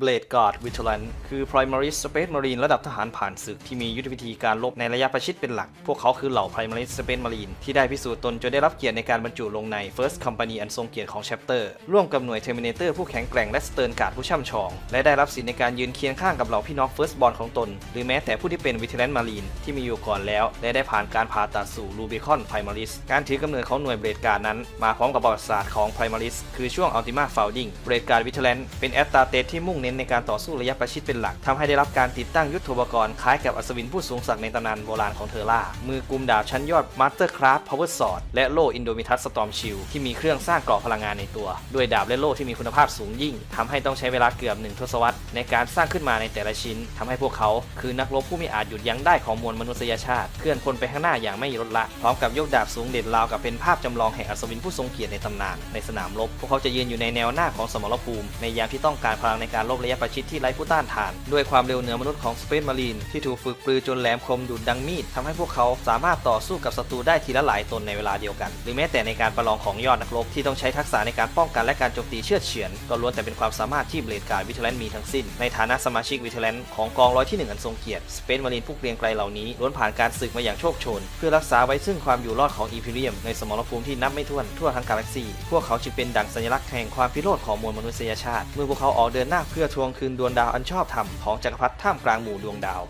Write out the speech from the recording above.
Blade Guard Veteran คือ Primaris Space Marine ระดับทหารผ่านศึกที่มียุทธวิธีการรบในระยะประชิดเป็นหลัก พวกเขาคือเหล่า Primaris Space Marine ที่ได้พิสูจน์ตนจนได้รับเกียรติในการบรรจุลงใน First Company อันทรงเกียรติของ Chapter ร่วมกับหน่วย Terminator ผู้แข็งแกร่งและ Stern Guard ผู้ช่ำชอง และได้รับสิทธิในการยืนเคียงข้างกับเหล่าพี่น้อง First Born ของตน หรือแม้แต่ผู้ที่เป็น Veteran Marine ที่มีอยู่ก่อนแล้ว และได้ผ่านการผ่าตัดสู่ Rubicon Primaris การถือกำเนิดของหน่วย Blade Guard นั้น มาพร้อมกับประวัติศาสตร์ของ Primaris คือช่วง Ultima Founding Blade Guard Veteran เป็นแอตตาเตสที่มุ่งเน้นในการต่อสู้ระยะประชิดเป็นหลักทำให้ได้รับการติดตั้งยุทโธปกรณ์คล้ายกับอัศวินผู้สูงศักดิ์ในตำนานโบราณของเทอร่า มือกุมดาบชั้นยอด Mastercraft Power Sword และโล่ Indomitus Storm Shield ที่มีเครื่องสร้างเกราะพลังงานในตัว ด้วยดาบและโล่ที่มีคุณภาพสูงยิ่งทำให้ต้องใช้เวลาเกือบหนึ่งทศวรรษในการสร้างขึ้นมาในแต่ละชิ้นทำให้พวกเขาคือนักรบผู้ม่อาจหยุดยั้งได้ของมวลมนุษยชาติเคลื่อนพลไปข้างหน้าอย่างไม่ลดละพร้อมกับยกดาบสูงเด่นราวกับเป็นภาพจำลองแห่งอัศวินผู้ทรงเกียรติในตำนานในสนามรบพวกเขาจะยืนอยู่ในแนวหน้าของสมรภูมิในยามที่ต้องการพลังในการรบระยะประชิดที่ไร้ผู้ต้านทาน ด้วยความเร็วเหนือมนุษย์ของสเปซมารีนที่ถูกฝึกปรือจนแหลมคมดุดดังมีดทำให้พวกเขาสามารถต่อสู้กับศัตรูได้ทีละหลายตนในเวลาเดียวกัน หรือแม้แต่ในการประลองของยอดนักรบที่ต้องใช้ทักษะในการป้องกันและการโจมตีเชือดเฉือนก็ล้วนแต่เป็นความสามารถที่เบลดการวิทแลนมีทั้งสิ้น ในฐานะสมาชิกวิทแลนของกองร้อยที่หนึ่งอันทรงเกียรติสเปซมารีนผู้เกรียงไกรเหล่านี้ล้วนผ่านการศึกมาอย่างโชคโชน เพื่อรักษาไว้ซึ่งความอยู่รอดของอีพิเรียมในสมรภูมิที่นับไม่ถ้วนทั่วทั้งกาแล็กซีพวกเขาจึงเป็นดั่งสัญลักษณ์แห่งความพิโรธของมวลมนุษยชาติเมื่อพวกเขาออกเดินหน้าเพื่อทวงคืนดวงดาวอันชอบธรรมของจักรพรรดิท่ามกลางหมู่ดวงดาว